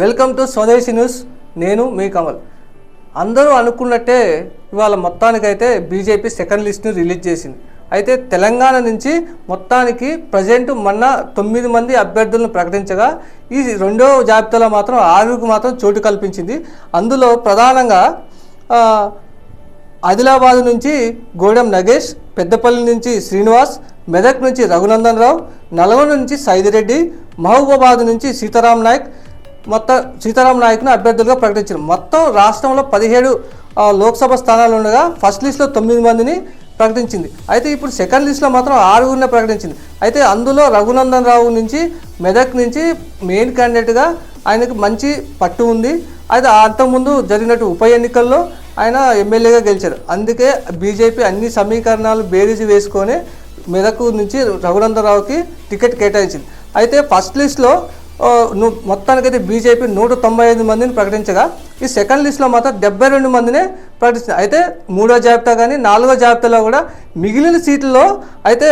Welcome to స్వదేశీ news. నేను మీ కమల్. అందరూ అనుకున్నట్టే ఇవాళ మొత్తానికైతే బీజేపీ సెకండ్ లిస్ట్ని రిలీజ్ చేసింది. అయితే తెలంగాణ నుంచి మొత్తానికి ప్రజెంట్ మొన్న తొమ్మిది మంది అభ్యర్థులను ప్రకటించగా ఈ రెండో జాబితాలో మాత్రం ఆరుగురికి మాత్రం చోటు కల్పించింది. అందులో ప్రధానంగా ఆదిలాబాద్ నుంచి గోడెం నగేష్ పెద్దపల్లి నుంచి శ్రీనివాస్ మెదక్ నుంచి రఘునందన్ రావు నల్గొండ నుంచి సైదిరెడ్డి మహబూబాబాద్ నుంచి సీతారాం నాయక్ మొత్తం సీతారాం నాయక్ను అభ్యర్థులుగా ప్రకటించారు. మొత్తం రాష్ట్రంలో పదిహేడు లోక్సభ స్థానాలు ఉండగా ఫస్ట్ లిస్ట్లో తొమ్మిది మందిని ప్రకటించింది. అయితే ఇప్పుడు సెకండ్ లిస్ట్లో మాత్రం ఆరుగురినే ప్రకటించింది. అయితే అందులో రఘునందన్ రావు నుంచి మెదక్ నుంచి మెయిన్ క్యాండిడేట్గా ఆయనకు మంచి పట్టు ఉంది. అయితే అంతకుముందు జరిగినట్టు ఉప ఎన్నికల్లో ఆయన ఎమ్మెల్యేగా గెలిచారు. అందుకే బీజేపీ అన్ని సమీకరణాలు బేరీజు వేసుకొని మెదక్ నుంచి రఘునందరావుకి టికెట్ కేటాయించింది. అయితే ఫస్ట్ లిస్ట్లో మొత్తానికైతే బీజేపీ నూట తొంభై ఐదు మందిని ప్రకటించగా ఈ సెకండ్ లిస్ట్లో మాత్రం డెబ్బై రెండు మందినే ప్రకటించింది. అయితే మూడో జాబితా కానీ నాలుగో జాబితాలో కూడా మిగిలిన సీట్లలో అయితే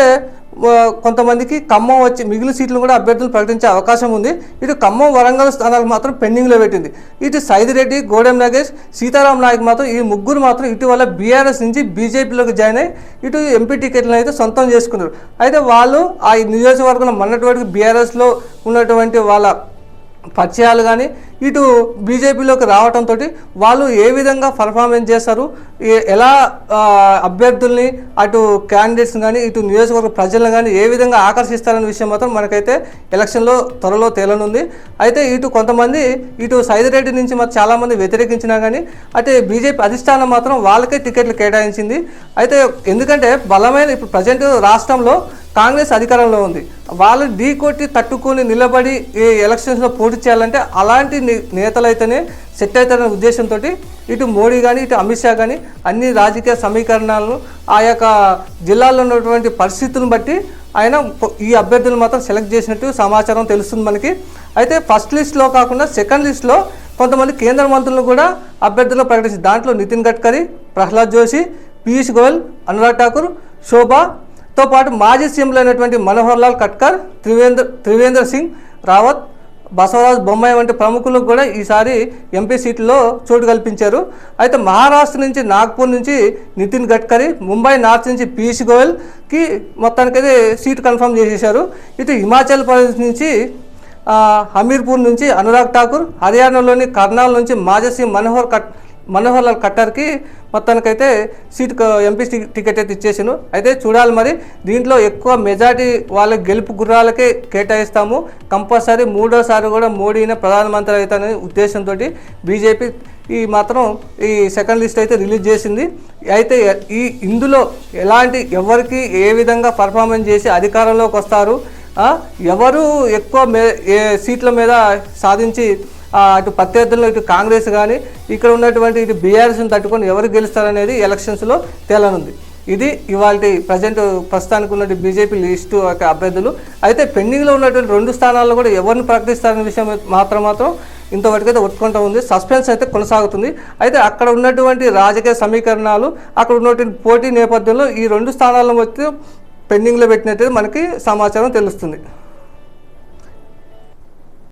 కొంతమందికి ఖమ్మం వచ్చి మిగిలిన సీట్లు కూడా అభ్యర్థులు ప్రకటించే అవకాశం ఉంది. ఇటు ఖమ్మం వరంగల్ స్థానాలు మాత్రం పెండింగ్లో పెట్టింది. ఇటు సైదిరెడ్డి గోడెం నాగేష్ సీతారాం నాయక్ మాత్రం ఈ ముగ్గురు మాత్రం ఇటీవల బీఆర్ఎస్ నుంచి బీజేపీలోకి జాయిన్ అయ్యి ఇటు ఎంపీ టికెట్లను అయితే సొంతం చేసుకున్నారు. అయితే వాళ్ళు ఆ నియోజకవర్గంలో మొన్నటి బీఆర్ఎస్లో ఉన్నటువంటి వాళ్ళ పరిచయాలు కానీ ఇటు బీజేపీలోకి రావడంతో వాళ్ళు ఏ విధంగా పర్ఫార్మెన్స్ చేస్తారు ఎలా అభ్యర్థుల్ని అటు క్యాండిడేట్స్ కానీ ఇటు నియోజకవర్గ ప్రజలను కానీ ఏ విధంగా ఆకర్షిస్తారనే విషయం మాత్రం మనకైతే ఎలక్షన్లో త్వరలో తేలనుంది. అయితే ఇటు కొంతమంది ఇటు సైదిరెడ్డి నుంచి మాత్రం చాలామంది వ్యతిరేకించినా కానీ అయితే బీజేపీ అధిష్టానం మాత్రం వాళ్ళకే టికెట్లు కేటాయించింది. అయితే ఎందుకంటే బలమైన ఇప్పుడు ప్రజెంట్ రాష్ట్రంలో కాంగ్రెస్ అధికారంలో ఉంది. వాళ్ళు ఢీ కొట్టి తట్టుకొని నిలబడి ఈ ఎలక్షన్స్లో పోటీ చేయాలంటే అలాంటి నే- నేతలైతేనే సెట్ అవుతారనే ఉద్దేశంతో ఇటు మోడీ కానీ ఇటు అమిత్ షా కానీ అన్ని రాజకీయ సమీకరణాలను ఆ యొక్క జిల్లాల్లో ఉన్నటువంటి పరిస్థితులను బట్టి ఆయన ఈ అభ్యర్థులు మాత్రం సెలెక్ట్ చేసినట్టు సమాచారం తెలుస్తుంది మనకి. అయితే ఫస్ట్ లిస్ట్లో కాకుండా సెకండ్ లిస్ట్లో కొంతమంది కేంద్ర మంత్రులను కూడా అభ్యర్థులు ప్రకటించారు దాంట్లో నితిన్ గడ్కరీ ప్రహ్లాద్ జోషి పీయూష్ గోయల్ అనురాగ్ ఠాకూర్ శోభా తో పాటు మాజీ సీఎంలు అయినటువంటి మనోహర్ లాల్ ఖట్కర్ త్రివేంద్ర త్రివేంద్ర సింగ్ రావత్ బసవరాజ్ బొమ్మాయి వంటి ప్రముఖులకు కూడా ఈసారి ఎంపీ సీట్లో చోటు కల్పించారు. అయితే మహారాష్ట్ర నుంచి నాగ్పూర్ నుంచి నితిన్ గడ్కరీ ముంబై నార్త్ నుంచి పీయూష్ గోయల్కి మొత్తానికైతే సీట్ కన్ఫర్మ్ చేసేశారు. ఇటు హిమాచల్ ప్రదేశ్ నుంచి హమీర్పూర్ నుంచి అనురాగ్ ఠాకూర్ హర్యానాలోని కర్నాల్ నుంచి మాజీ మనోహర్ కట్ మనోహర్ లాల్ ఖట్టర్కి మొత్తానికైతే సీట్ ఎంపీ టికెట్ అయితే ఇచ్చేసాను అయితే చూడాలి మరి దీంట్లో ఎక్కువ మెజార్టీ వాళ్ళ గెలుపు గుర్రాలకే కేటాయిస్తాము. కంపల్సరీ మూడోసారి కూడా మోడీనే ప్రధానమంత్రి అవుతానే ఉద్దేశంతో బీజేపీ ఈ మాత్రం ఈ సెకండ్ లిస్ట్ అయితే రిలీజ్ చేసింది. అయితే ఈ ఇందులో ఎలాంటి ఎవరికి ఏ విధంగా పర్ఫార్మెన్స్ చేసి అధికారంలోకి వస్తారు ఎవరు ఎక్కువ మే ఏ సీట్ల మీద సాధించి అటు ప్రత్యర్థుల్లో ఇటు కాంగ్రెస్ కానీ ఇక్కడ ఉన్నటువంటి ఇటు బీఆర్ఎస్ని తట్టుకొని ఎవరు గెలుస్తారనేది ఎలక్షన్స్లో తేలనుంది. ఇది ఇవాళ ప్రజెంట్ ప్రస్తుతానికి ఉన్నటువంటి బీజేపీ లిస్టు యొక్క అభ్యర్థులు. అయితే పెండింగ్లో ఉన్నటువంటి రెండు స్థానాల్లో కూడా ఎవరిని ప్రకటిస్తారనే విషయం మాత్రం మాత్రం ఇంతవరకైతే ఒట్టుకుంటూ ఉంది. సస్పెన్స్ అయితే కొనసాగుతుంది. అయితే అక్కడ ఉన్నటువంటి రాజకీయ సమీకరణాలు అక్కడ ఉన్నటువంటి పోటీ నేపథ్యంలో ఈ రెండు స్థానాలను వచ్చి పెండింగ్లో పెట్టినట్టు మనకి సమాచారం తెలుస్తుంది.